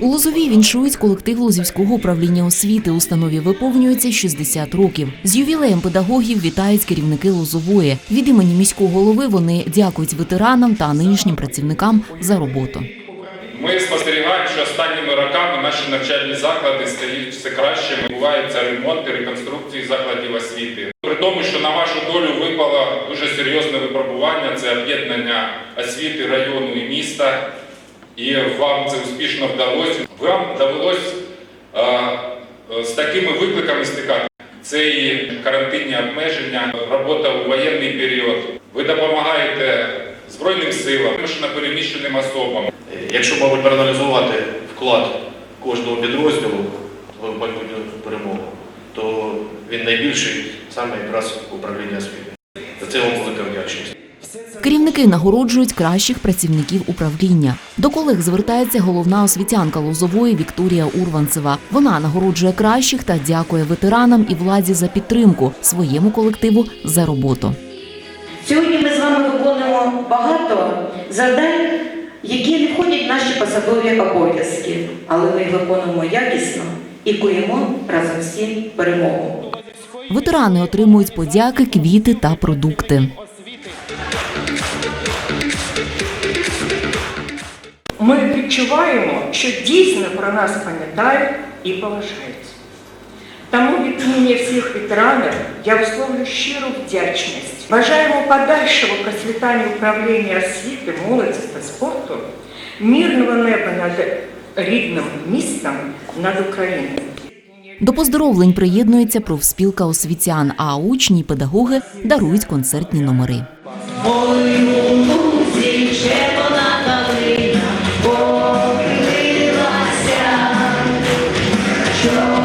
У Лозовій віншують колектив Лозівського управління освіти. Установі виповнюється 60 років. З ювілеєм педагогів вітають керівники Лозової. Від імені міського голови вони дякують ветеранам та нинішнім працівникам за роботу. Ми спостерігаємо, що останніми роками наші навчальні заклади стають все кращими. Відбуваються ремонти, реконструкції закладів освіти. При тому, що на вашу долю випало дуже серйозне випробування це об'єднання освіти району і міста. І вам це успішно вдалося. Вам довелось е, е, з такими викликами стикати. Це і карантинні обмеження, робота у воєнний період. Ви допомагаєте Збройним силам, переміщеним особам. Якщо, мабуть, проаналізувати вклад кожного підрозділу в майбутню перемогу, то він найбільший саме якраз управління освіти. За це вам велика вдячність. Керівники нагороджують кращих працівників управління. До колег звертається головна освітянка Лозової Вікторія Урванцева. Вона нагороджує кращих та дякує ветеранам і владі за підтримку своєму колективу за роботу. Сьогодні ми з вами виконуємо багато завдань, які не входять в наші посадові обов'язки, але ми їх виконуємо якісно і коїмо разом всі перемогу. Ветерани отримують подяки, квіти та продукти. Ми відчуваємо, що дійсно про нас пам'ятають і поважають. Тому від імені всіх ветеранів я висловлю щиру вдячність. Бажаємо подальшого процвітання управління освіти, молоді та спорту, мирного неба над рідним містом, над Україною. До поздоровлень приєднується профспілка освітян, а учні й педагоги дарують концертні номери. Що